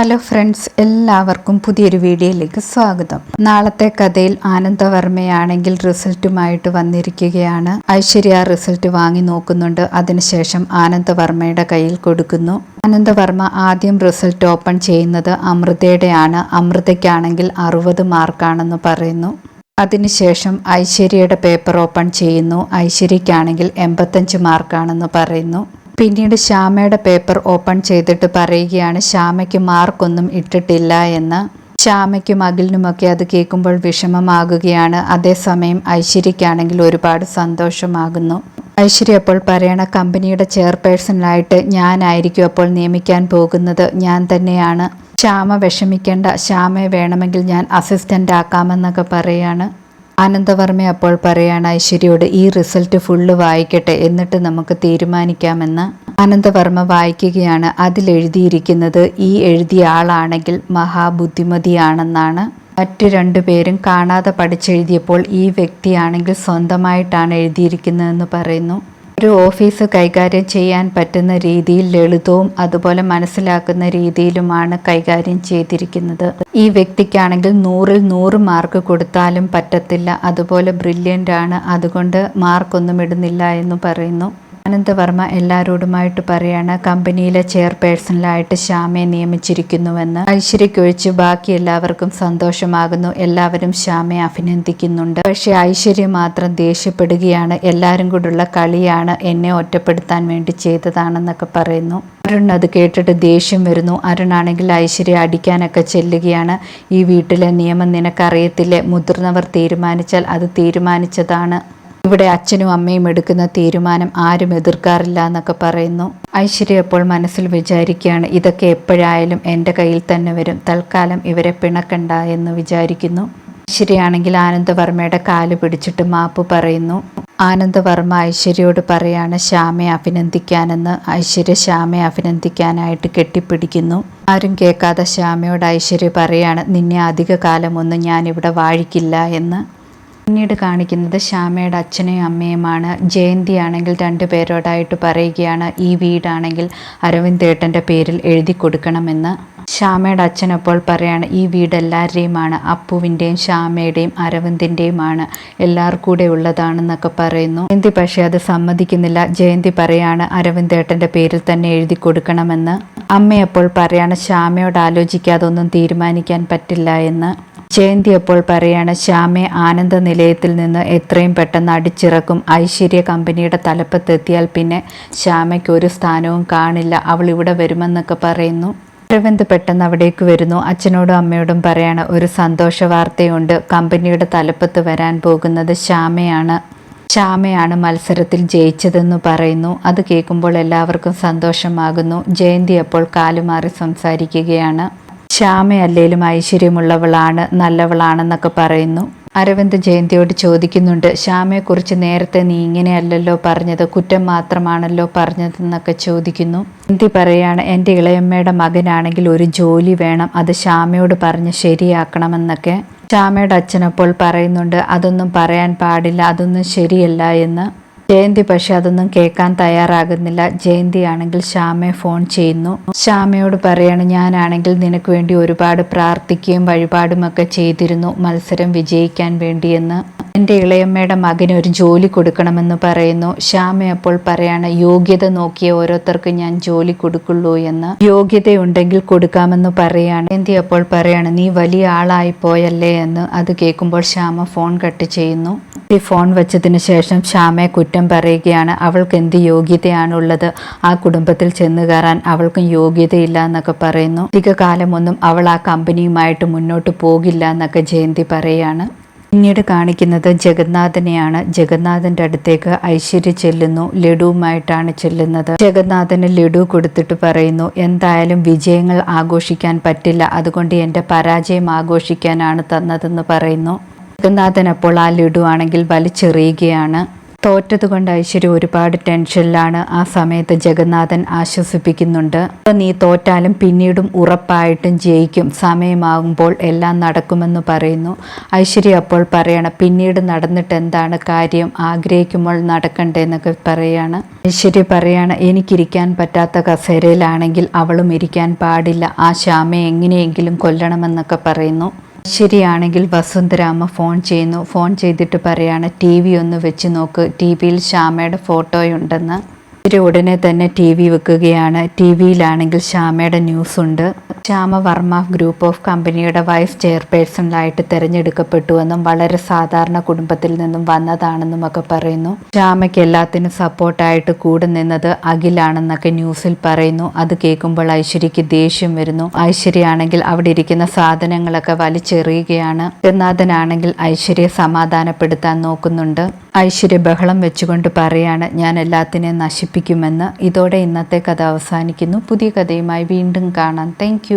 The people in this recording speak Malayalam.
ഹലോ ഫ്രണ്ട്സ് എല്ലാവർക്കും പുതിയൊരു വീഡിയോയിലേക്ക് സ്വാഗതം. നാളത്തെ കഥയിൽ ആനന്ദവർമ്മയാണെങ്കിൽ റിസൾട്ടുമായിട്ട് വന്നിരിക്കുകയാണ്. ഐശ്വര്യ റിസൾട്ട് വാങ്ങി നോക്കുന്നുണ്ട്. അതിനുശേഷം ആനന്ദവർമ്മയുടെ കയ്യിൽ കൊടുക്കുന്നു. ആനന്ദവർമ്മ ആദ്യം റിസൾട്ട് ഓപ്പൺ ചെയ്യുന്നത് അമൃതയുടെയാണ്. അമൃതയ്ക്കാണെങ്കിൽ അറുപത് മാർക്കാണെന്ന് പറയുന്നു. അതിനുശേഷം ഐശ്വര്യയുടെ പേപ്പർ ഓപ്പൺ ചെയ്യുന്നു. ഐശ്വര്യയ്ക്കാണെങ്കിൽ എൺപത്തഞ്ച് മാർക്കാണെന്ന് പറയുന്നു. പിന്നീട് ശ്യാമയുടെ പേപ്പർ ഓപ്പൺ ചെയ്തിട്ട് പറയുകയാണ് ശ്യാമയ്ക്ക് മാർക്കൊന്നും ഇട്ടിട്ടില്ല എന്ന്. ശ്യാമയ്ക്കും അഖിലിനുമൊക്കെ അത് കേൾക്കുമ്പോൾ വിഷമമാകുകയാണ്. അതേസമയം ഐശ്വര്യക്കാണെങ്കിൽ ഒരുപാട് സന്തോഷമാകുന്നു. ഐശ്വര്യ അപ്പോൾ പറയണ കമ്പനിയുടെ ചെയർപേഴ്സണായിട്ട് ഞാനായിരിക്കും അപ്പോൾ നിയമിക്കാൻ പോകുന്നത്. ഞാൻ തന്നെയാണ്. ശ്യാമ വിഷമിക്കേണ്ട. ശ്യാമയെ വേണമെങ്കിൽ ഞാൻ അസിസ്റ്റന്റ് ആക്കാമെന്നൊക്കെ പറയാണ്. ആനന്ദവർമ്മ അപ്പോൾ പറയാണ് ഐശ്വര്യയോട് ഈ റിസൾട്ട് ഫുള്ള് വായിക്കട്ടെ. എന്നിട്ട് നമുക്ക് തീരുമാനിക്കാമെന്ന്. ആനന്ദവർമ്മ വായിക്കുകയാണ് അതിലെഴുതിയിരിക്കുന്നത് ഈ എഴുതിയ ആളാണെങ്കിൽ മഹാബുദ്ധിമതിയാണെന്നാണ്. മറ്റു രണ്ടുപേരും കാണാതെ പഠിച്ചെഴുതിയപ്പോൾ ഈ വ്യക്തിയാണെങ്കിൽ സ്വന്തമായിട്ടാണ് എഴുതിയിരിക്കുന്നതെന്ന് പറയുന്നു. ഒരു ഓഫീസ് കൈകാര്യം ചെയ്യാൻ പറ്റുന്ന രീതിയിൽ ലളിതവും അതുപോലെ മനസ്സിലാക്കുന്ന രീതിയിലുമാണ് കൈകാര്യം ചെയ്തിരിക്കുന്നത്. ഈ വ്യക്തിക്കാണെങ്കിൽ നൂറിൽ നൂറ് മാർക്ക് കൊടുത്താലും പറ്റത്തില്ല. അതുപോലെ ബ്രില്യന്റ് ആണ്. അതുകൊണ്ട് മാർക്കൊന്നും ഇടുന്നില്ല എന്ന് പറയുന്നു. ആനന്ദവർമ്മ എല്ലാവരോടുമായിട്ട് പറയാണ് കമ്പനിയിലെ ചെയർപേഴ്സണലായിട്ട് ശ്യാമയെ നിയമിച്ചിരിക്കുന്നുവെന്ന്. ഐശ്വര്യക്കൊഴിച്ച് ബാക്കി എല്ലാവർക്കും സന്തോഷമാകുന്നു. എല്ലാവരും ശ്യാമയെ അഭിനന്ദിക്കുന്നുണ്ട്. പക്ഷെ ഐശ്വര്യ മാത്രം ദേഷ്യപ്പെടുകയാണ്. എല്ലാവരും കൂടെയുള്ള കളിയാണ് എന്നെ ഒറ്റപ്പെടുത്താൻ വേണ്ടി ചെയ്തതാണെന്നൊക്കെ പറയുന്നു. അരുൺ അത് കേട്ടിട്ട് ദേഷ്യം വരുന്നു. അരുണാണെങ്കിൽ ഐശ്വര്യ അടിക്കാനൊക്കെ ചെല്ലുകയാണ്. ഈ വീട്ടിലെ നിയമം നിനക്കറിയത്തില്ലേ? മുതിർന്നവർ തീരുമാനിച്ചാൽ അത് തീരുമാനിച്ചതാണ്. ഇവിടെ അച്ഛനും അമ്മയും എടുക്കുന്ന തീരുമാനം ആരും എതിർക്കാറില്ല എന്നൊക്കെ പറയുന്നു. ഐശ്വര്യ അപ്പോൾ മനസ്സിൽ വിചാരിക്കുകയാണ് ഇതൊക്കെ എപ്പോഴായാലും എന്റെ കയ്യിൽ തന്നെ വരും. തൽക്കാലം ഇവരെ പിണക്കണ്ട എന്ന് വിചാരിക്കുന്നു. ഐശ്വര്യയാണെങ്കിൽ ആനന്ദവർമ്മയുടെ കാൽ പിടിച്ചിട്ട് മാപ്പ് പറയുന്നു. ആനന്ദവർമ്മ ഐശ്വര്യയോട് പറയാണ് ശ്യാമയെ അഭിനന്ദിക്കാനെന്ന്. ഐശ്വര്യ ശ്യാമയെ അഭിനന്ദിക്കാനായിട്ട് കെട്ടിപ്പിടിക്കുന്നു. ആരും കേൾക്കാതെ ശ്യാമയോട് ഐശ്വര്യ പറയാണ് നിന്നെ അധിക കാലമൊന്നും ഞാനിവിടെ വാഴിക്കില്ല എന്ന്. പിന്നീട് കാണിക്കുന്നത് ശ്യാമയുടെ അച്ഛനെയും അമ്മയുമാണ്. ജയന്തി ആണെങ്കിൽ രണ്ടു പേരോടായിട്ട് പറയുകയാണ് ഈ വീടാണെങ്കിൽ അരവിന്ദ് ഏട്ടന്റെ പേരിൽ എഴുതി കൊടുക്കണമെന്ന്. ശ്യാമയുടെ അച്ഛൻ അപ്പോൾ പറയാണ് ഈ വീട് എല്ലാവരുടെയുമാണ് അപ്പുവിന്റെയും ശ്യാമയുടെയും അരവിന്ദിന്റെയുമാണ് എല്ലാവർക്കും കൂടെ ഉള്ളതാണെന്നൊക്കെ പറയുന്നു. ജയന്തി പക്ഷേ അത് സമ്മതിക്കുന്നില്ല. ജയന്തി പറയാണ് അരവിന്ദ് ഏട്ടന്റെ പേരിൽ തന്നെ എഴുതി കൊടുക്കണമെന്ന്. അമ്മയപ്പോൾ പറയാണ് ശ്യാമയോട് ആലോചിക്കാതെ ഒന്നും തീരുമാനിക്കാൻ പറ്റില്ല എന്ന്. ജയന്തി അപ്പോൾ പറയാണ് ശ്യാമെ ആനന്ദ നിലയത്തിൽ നിന്ന് എത്രയും പെട്ടെന്ന് അടിച്ചിറക്കും. ഐശ്വര്യ കമ്പനിയുടെ തലപ്പത്തെത്തിയാൽ പിന്നെ ശ്യാമയ്ക്ക് ഒരു സ്ഥാനവും കാണില്ല. അവൾ ഇവിടെ വരുമെന്നൊക്കെ പറയുന്നു. അരവിന്ദ് പെട്ടെന്ന് അവിടേക്ക് വരുന്നു. അച്ഛനോടും അമ്മയോടും പറയാണ് ഒരു സന്തോഷ വാർത്തയുണ്ട്. കമ്പനിയുടെ തലപ്പത്ത് വരാൻ പോകുന്നത് ശ്യാമയാണ്. ശ്യാമയാണ് മത്സരത്തിൽ ജയിച്ചതെന്ന് പറയുന്നു. അത് കേൾക്കുമ്പോൾ എല്ലാവർക്കും സന്തോഷമാകുന്നു. ജയന്തി അപ്പോൾ കാലുമാറി സംസാരിക്കുകയാണ്. ശ്യാമയല്ലേലും ഐശ്വര്യമുള്ളവളാണ് നല്ലവളാണെന്നൊക്കെ പറയുന്നു. അരവിന്ദ് ജയന്തിയോട് ചോദിക്കുന്നുണ്ട് ശ്യാമയെക്കുറിച്ച് നേരത്തെ നീ ഇങ്ങനെയല്ലല്ലോ പറഞ്ഞത് കുറ്റം മാത്രമാണല്ലോ പറഞ്ഞതെന്നൊക്കെ ചോദിക്കുന്നു. ജയന്തി പറയാണ് എന്റെ ഇളയമ്മയുടെ മകനാണെങ്കിൽ ഒരു ജോലി വേണം അത് ശ്യാമയോട് പറഞ്ഞ് ശരിയാക്കണമെന്നൊക്കെ. ശ്യാമയുടെ അച്ഛനപ്പോൾ പറയുന്നുണ്ട് അതൊന്നും പറയാൻ പാടില്ല അതൊന്നും ശരിയല്ല എന്ന്. ജയന്തി പക്ഷെ അതൊന്നും കേൾക്കാൻ തയ്യാറാകുന്നില്ല. ജയന്തി ആണെങ്കിൽ ശ്യാമയെ ഫോൺ ചെയ്യുന്നു. ശ്യാമയോട് പറയാണ് ഞാനാണെങ്കിൽ നിനക്ക് വേണ്ടി ഒരുപാട് പ്രാർത്ഥിക്കുകയും വഴിപാടുമൊക്കെ ചെയ്തിരുന്നു. മത്സരം വിജയിക്കാൻ വേണ്ടിയെന്ന്. എന്റെ ഇളയമ്മയുടെ മകന് ഒരു ജോലി കൊടുക്കണമെന്ന് പറയുന്നു. ശ്യാമ അപ്പോൾ പറയാണ് യോഗ്യത നോക്കിയ ഓരോരുത്തർക്ക് ഞാൻ ജോലി കൊടുക്കുള്ളൂ എന്ന്. യോഗ്യതയുണ്ടെങ്കിൽ കൊടുക്കാമെന്ന് പറയാണ്. എന്തി അപ്പോൾ പറയാണ് നീ വലിയ ആളായി പോയല്ലേ എന്ന് അത് കേൾക്കുമ്പോൾ ശ്യാമ ഫോൺ കട്ട് ചെയ്യുന്നു. ഈ ഫോൺ വെച്ചതിന് ശേഷം ശ്യാമയെ കുറ്റം പറയുകയാണ് അവൾക്ക് എന്ത് യോഗ്യതയാണുള്ളത്? ആ കുടുംബത്തിൽ ചെന്ന് കയറാൻ അവൾക്കും യോഗ്യതയില്ല എന്നൊക്കെ പറയുന്നു. അധിക കാലമൊന്നും അവൾ ആ കമ്പനിയുമായിട്ട് മുന്നോട്ട് പോകില്ല എന്നൊക്കെ ജയന്തി പറയാണ്. പിന്നീട് കാണിക്കുന്നത് ജഗന്നാഥനെയാണ്. ജഗന്നാഥന്റെ അടുത്തേക്ക് ഐശ്വര്യ ചെല്ലുന്നു. ലഡുവുമായിട്ടാണ് ചെല്ലുന്നത്. ജഗന്നാഥന് ലഡു കൊടുത്തിട്ട് പറയുന്നു എന്തായാലും വിജയങ്ങൾ ആഘോഷിക്കാൻ പറ്റില്ല. അതുകൊണ്ട് എന്റെ പരാജയം ആഘോഷിക്കാനാണ് തന്നതെന്ന് പറയുന്നു. ജഗന്നാഥൻ അപ്പോൾ ആ ലഡു ആണെങ്കിൽ വലിച്ചെറിയുകയാണ്. തോറ്റതുകൊണ്ട് ഐശ്വര്യ ഒരുപാട് ടെൻഷനിലാണ്. ആ സമയത്ത് ജഗന്നാഥൻ ആശ്വസിപ്പിക്കുന്നുണ്ട്. "ഇപ്പൊ നീ തോറ്റാലും പിന്നീടും ഉറപ്പായിട്ടും ജയിക്കും. സമയമാകുമ്പോൾ എല്ലാം നടക്കുമെന്ന് പറയുന്നു. ഐശ്വര്യ അപ്പോൾ പറയണം പിന്നീട് നടന്നിട്ട് എന്താണ് കാര്യം? ആഗ്രഹിക്കുമ്പോൾ നടക്കണ്ടേ എന്നൊക്കെ പറയാണ്. ഐശ്വര്യ പറയാണ് എനിക്കിരിക്കാൻ പറ്റാത്ത കസേരയിലാണെങ്കിൽ അവളും ഇരിക്കാൻ പാടില്ല. ആ ശ്യാമയെ എങ്ങനെയെങ്കിലും കൊല്ലണമെന്നൊക്കെ പറയുന്നു. ശരിയാണെങ്കിൽ വസുന്ധരാമ ഫോൺ ചെയ്യുന്നു. ഫോൺ ചെയ്തിട്ട് പറയാണ് ടി വി ഒന്ന് വെച്ച് നോക്ക്. ടി വിയിൽ ശ്യാമയുടെ ഫോട്ടോയുണ്ടെന്ന്. ഇവർ ഉടനെ തന്നെ ടി വി വെക്കുകയാണ്. ടി വിയിലാണെങ്കിൽ ശ്യാമയുടെ ന്യൂസ് ഉണ്ട് ശ്യാമ വർമ്മ ഗ്രൂപ്പ് ഓഫ് കമ്പനിയുടെ വൈസ് ചെയർപേഴ്സണലായിട്ട് തിരഞ്ഞെടുക്കപ്പെട്ടുവെന്നും വളരെ സാധാരണ കുടുംബത്തിൽ നിന്നും വന്നതാണെന്നും ഒക്കെ പറയുന്നു. ശ്യാമയ്ക്ക് എല്ലാത്തിനും സപ്പോർട്ടായിട്ട് കൂടെ നിന്നത് അഖിലാണെന്നൊക്കെ ന്യൂസിൽ പറയുന്നു. അത് കേൾക്കുമ്പോൾ ഐശ്വര്യക്ക് ദേഷ്യം വരുന്നു. ഐശ്വര്യയാണെങ്കിൽ അവിടെ ഇരിക്കുന്ന സാധനങ്ങളൊക്കെ വലിച്ചെറിയുകയാണ്. ഗന്നാഥനാണെങ്കിൽ ഐശ്വര്യയെ സമാധാനപ്പെടുത്താൻ നോക്കുന്നുണ്ട്. ഐശ്വര്യ ബഹളം വെച്ചുകൊണ്ട് പറയാണ് ഞാൻ എല്ലാത്തിനെയും നശിപ്പിക്കുമെന്ന്. ഇതോടെ ഇന്നത്തെ കഥ അവസാനിക്കുന്നു. പുതിയ കഥയുമായി വീണ്ടും കാണാം. താങ്ക്